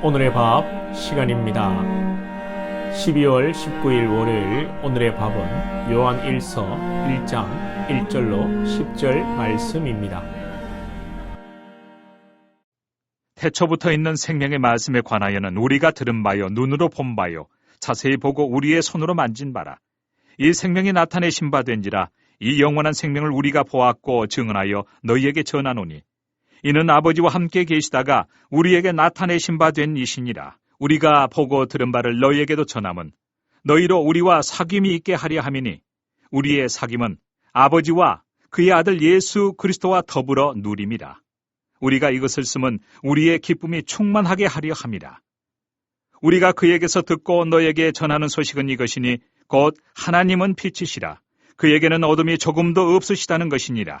오늘의 밥 시간입니다. 12월 19일 월요일 오늘의 밥은 요한 1서 1장 1절로 10절 말씀입니다. 태초부터 있는 생명의 말씀에 관하여는 우리가 들은 바요, 눈으로 본 바요, 자세히 보고 우리의 손으로 만진 바라. 이 생명이 나타내신 바 된지라 이 영원한 생명을 우리가 보았고 증언하여 너희에게 전하노니 이는 아버지와 함께 계시다가 우리에게 나타내신 바 된 이시니라. 우리가 보고 들은 바를 너희에게도 전함은 너희로 우리와 사귐이 있게 하려 함이니 우리의 사귐은 아버지와 그의 아들 예수 그리스도와 더불어 누림이라. 우리가 이것을 쓰면 우리의 기쁨이 충만하게 하려 함이라. 우리가 그에게서 듣고 너에게 전하는 소식은 이것이니 곧 하나님은 빛이시라. 그에게는 어둠이 조금도 없으시다는 것이니라.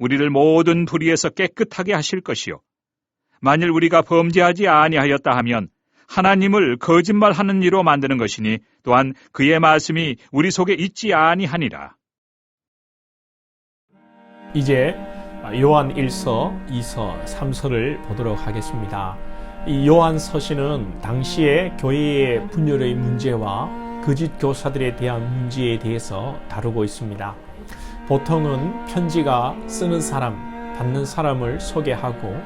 우리를 모든 불의에서 깨끗하게 하실 것이요 만일 우리가 범죄하지 아니하였다 하면 하나님을 거짓말하는 이로 만드는 것이니 또한 그의 말씀이 우리 속에 있지 아니하니라 이제 요한 1서, 2서, 3서를 보도록 하겠습니다. 이 요한 서신은 당시의 교회의 분열의 문제와 거짓 교사들에 대한 문제에 대해서 다루고 있습니다. 보통은 편지가 쓰는 사람, 받는 사람을 소개하고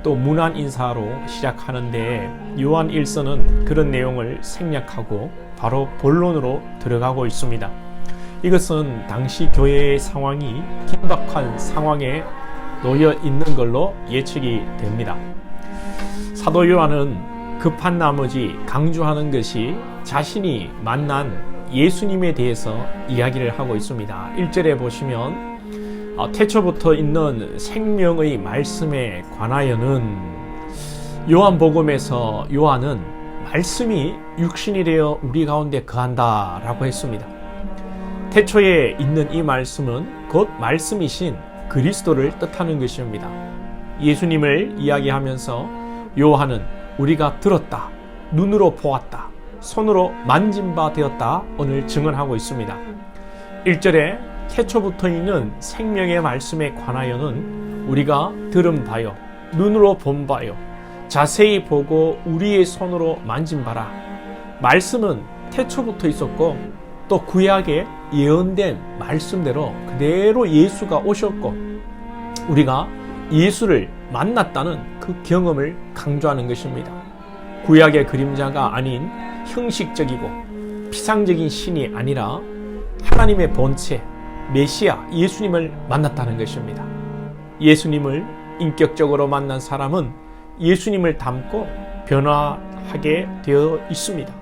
또 문안 인사로 시작하는데 요한 1서는 그런 내용을 생략하고 바로 본론으로 들어가고 있습니다. 이것은 당시 교회의 상황이 긴박한 상황에 놓여 있는 걸로 예측이 됩니다. 사도 요한은 급한 나머지 강조하는 것이 자신이 만난 예수님에 대해서 이야기를 하고 있습니다. 1절에 보시면 어, 태초부터 있는 생명의 말씀에 관하여는 요한복음에서 요한은 말씀이 육신이 되어 우리 가운데 거한다 라고 했습니다. 태초에 있는 이 말씀은 곧 말씀이신 그리스도를 뜻하는 것입니다. 예수님을 이야기하면서 요한은 우리가 들었다, 눈으로 보았다, 손으로 만진 바 되었다 오늘 증언하고 있습니다. 1절에 태초부터 있는 생명의 말씀에 관하여는 우리가 들은 바요, 눈으로 본 바요, 자세히 보고 우리의 손으로 만진 바라. 말씀은 태초부터 있었고 또 구약에 예언된 말씀대로 그대로 예수가 오셨고 우리가 예수를 만났다는 그 경험을 강조하는 것입니다. 구약의 그림자가 아닌 형식적이고 피상적인 신이 아니라 하나님의 본체 메시아 예수님을 만났다는 것입니다. 예수님을 인격적으로 만난 사람은 예수님을 닮고 변화하게 되어 있습니다.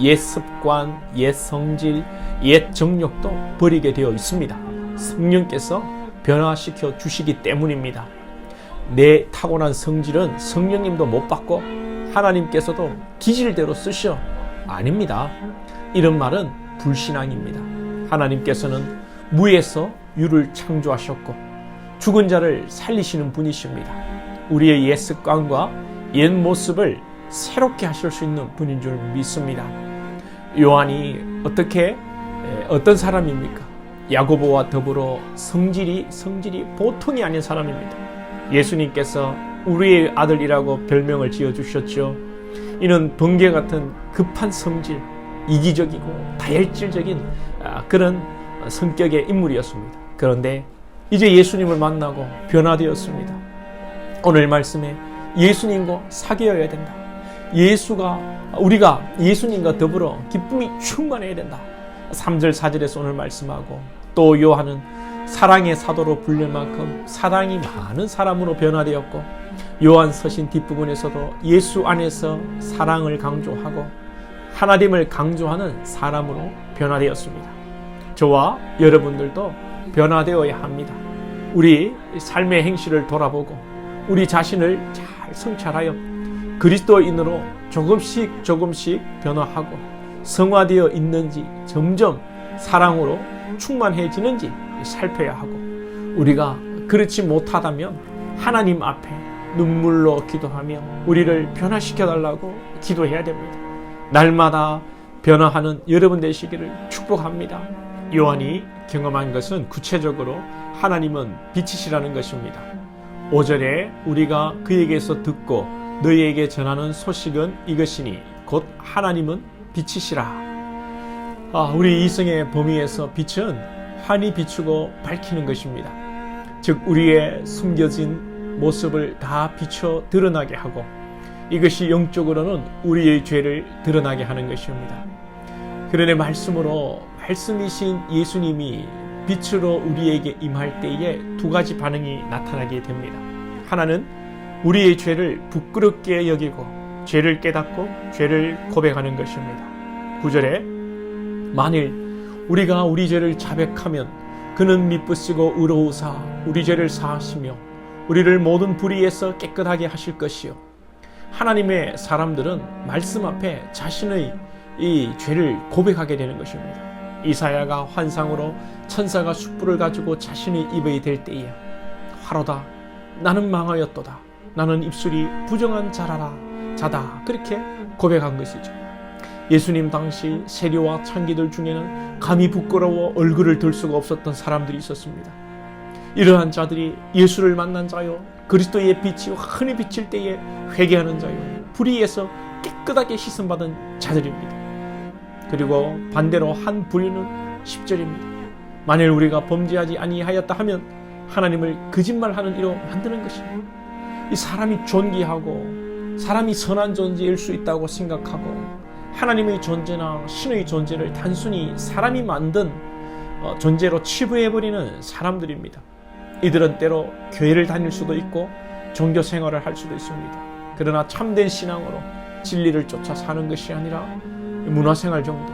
옛 습관, 옛 성질, 옛 정욕도 버리게 되어 있습니다. 성령께서 변화시켜 주시기 때문입니다. 내 타고난 성질은 성령님도 못 받고 하나님께서도 기질대로 쓰셔. 아닙니다. 이런 말은 불신앙입니다. 하나님께서는 무에서 유를 창조하셨고 죽은 자를 살리시는 분이십니다. 우리의 옛 습관과 옛 모습을 새롭게 하실 수 있는 분인 줄 믿습니다. 요한이 어떻게 어떤 사람입니까? 야고보와 더불어 성질이 성질이 보통이 아닌 사람입니다. 예수님께서 우리의 아들이라고 별명을 지어 주셨죠. 이는 번개 같은 급한 성질, 이기적이고 다혈질적인 그런 성격의 인물이었습니다. 그런데 이제 예수님을 만나고 변화되었습니다. 오늘 말씀에 예수님과 사귀어야 된다. 예수가 우리가 예수님과 더불어 기쁨이 충만해야 된다. 3절 4절에서 오늘 말씀하고 또 요한은 사랑의 사도로 불릴 만큼 사랑이 많은 사람으로 변화되었고 요한 서신 뒷부분에서도 예수 안에서 사랑을 강조하고 하나님을 강조하는 사람으로 변화되었습니다. 저와 여러분들도 변화되어야 합니다. 우리 삶의 행실을 돌아보고 우리 자신을 잘 성찰하여 그리스도인으로 조금씩 조금씩 변화하고 성화되어 있는지 점점 사랑으로 충만해지는지 살펴야 하고 우리가 그렇지 못하다면 하나님 앞에 눈물로 기도하며 우리를 변화시켜 달라고 기도해야 됩니다. 날마다 변화하는 여러분 되시기를 축복합니다. 요한이 경험한 것은 구체적으로 하나님은 빛이시라는 것입니다. 5절에 우리가 그에게서 듣고 너희에게 전하는 소식은 이것이니 곧 하나님은 빛이시라. 아, 우리 이성의 범위에서 빛은 환히 비추고 밝히는 것입니다. 즉 우리의 숨겨진 모습을 다 비춰 드러나게 하고 이것이 영적으로는 우리의 죄를 드러나게 하는 것입니다. 그러내 말씀으로 말씀이신 예수님이 빛으로 우리에게 임할 때에 두 가지 반응이 나타나게 됩니다. 하나는 우리의 죄를 부끄럽게 여기고 죄를 깨닫고 죄를 고백하는 것입니다. 9절에 만일 우리가 우리 죄를 자백하면 그는 미쁘시고 의로우사 우리 죄를 사하시며 우리를 모든 불의에서 깨끗하게 하실 것이요 하나님의 사람들은 말씀 앞에 자신의 이 죄를 고백하게 되는 것입니다. 이사야가 환상으로 천사가 숯불을 가지고 자신의 입에 댈 때에 화로다 나는 망하였도다 나는 입술이 부정한 자라라 자다 그렇게 고백한 것이죠. 예수님 당시 세리와 창기들 중에는 감히 부끄러워 얼굴을 들 수가 없었던 사람들이 있었습니다. 이러한 자들이 예수를 만난 자요 그리스도의 빛이 흔히 비칠 때에 회개하는 자요 불의에서 깨끗하게 씻음받은 자들입니다. 그리고 반대로 한 부류는 10절입니다. 만일 우리가 범죄하지 아니하였다 하면 하나님을 거짓말하는 이로 만드는 것입니다. 이 사람이 존귀하고 사람이 선한 존재일 수 있다고 생각하고 하나님의 존재나 신의 존재를 단순히 사람이 만든 어, 존재로 치부해버리는 사람들입니다. 이들은 때로 교회를 다닐 수도 있고 종교 생활을 할 수도 있습니다. 그러나 참된 신앙으로 진리를 쫓아 사는 것이 아니라 문화생활 정도,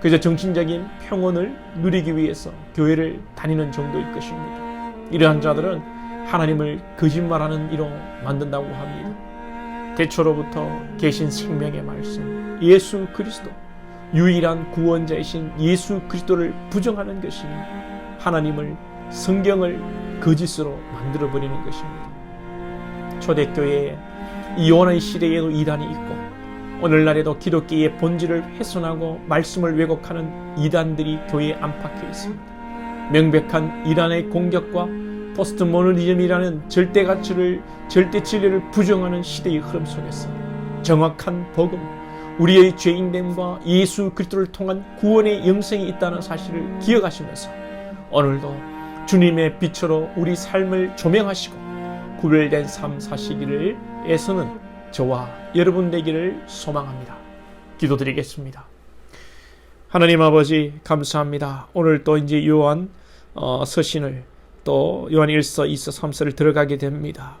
그저 정신적인 평온을 누리기 위해서 교회를 다니는 정도일 것입니다. 이러한 자들은 하나님을 거짓말하는 이로 만든다고 합니다. 대초로부터 계신 생명의 말씀, 예수 그리스도, 유일한 구원자이신 예수 그리스도를 부정하는 것이 하나님을 성경을 거짓으로 만들어 버리는 것입니다. 초대교회에 이혼의 시대에도 이단이 있고 오늘날에도 기독교의 본질을 훼손하고 말씀을 왜곡하는 이단들이 교회에 안팎에 있습니다. 명백한 이란의 공격과 포스트 모노리즘이라는 절대 가치를 절대 진리를 부정하는 시대의 흐름 속에서 정확한 복음, 우리의 죄인됨과 예수 그리스도를 통한 구원의 영생이 있다는 사실을 기억하시면서 오늘도 주님의 빛으로 우리 삶을 조명하시고 구별된 삶 사시기를 애쓰는 저와 여러분 되기를 소망합니다. 기도드리겠습니다. 하나님 아버지 감사합니다. 오늘 또 이제 요한 어, 서신을 또 요한 1서, 2서, 3서를 들어가게 됩니다.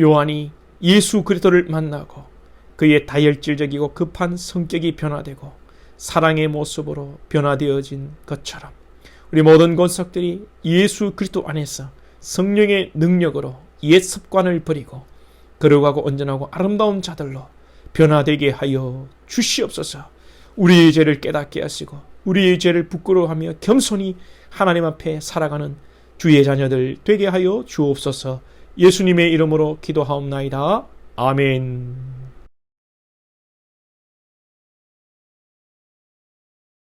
요한이 예수 그리스도를 만나고 그의 다혈질적이고 급한 성격이 변화되고 사랑의 모습으로 변화되어진 것처럼 우리 모든 권석들이 예수 그리스도 안에서 성령의 능력으로 옛 습관을 버리고 거룩하고 온전하고 아름다운 자들로 변화되게 하여 주시옵소서. 우리의 죄를 깨닫게 하시고 우리의 죄를 부끄러워하며 겸손히 하나님 앞에 살아가는 주의 자녀들 되게 하여 주옵소서. 예수님의 이름으로 기도하옵나이다. 아멘.